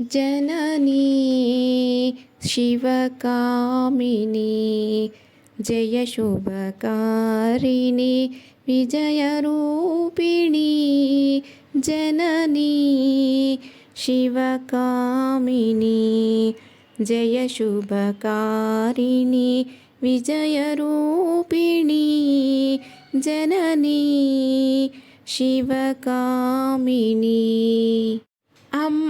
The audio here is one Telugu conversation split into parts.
ജനനീ ശിവകാമിനി ജയശുഭകാരിണി വിജയരൂപിണി ജനനീ ശിവകാമിനി ജയശുഭകാരിണി വിജയരൂപിണി ജനനീ ശിവകാമിനി അമ്മ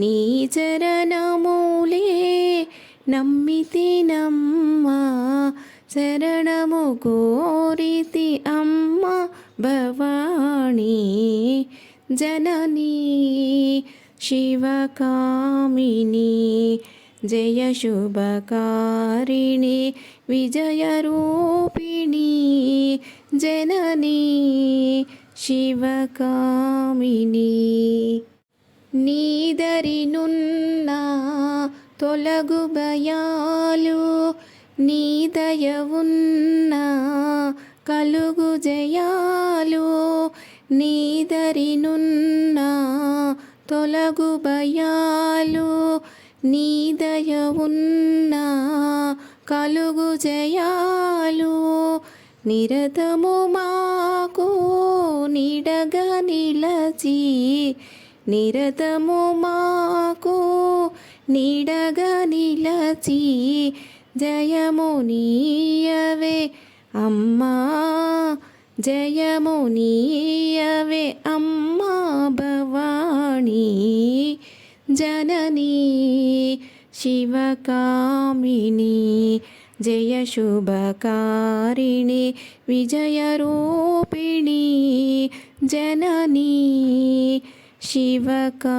నీ చరణములే నమ్మితినమ్మా శరణము కోరితి అమ్మ భవాణి జననీ శివకామిని జయ శుభకారిణి విజయరూపిణి జననీ శివకామిని నీదరినున్న తొలగు భయాలు నీ దయవున్న కలుగు జయాలు. నీదరినున్న తొలగు భయాలు నీ దయవున్న కలుగు జయాలు. నిరతము మాకు నిడగ నిలచి నిరతము మాకు నిడగా నిలచి జయము నీయవే అమ్మా జయము నీయవే అమ్మా భవాణి జననీ శివకామిని జయ శుభకారిణి విజయరూపిణి జననీ शिवकामिनी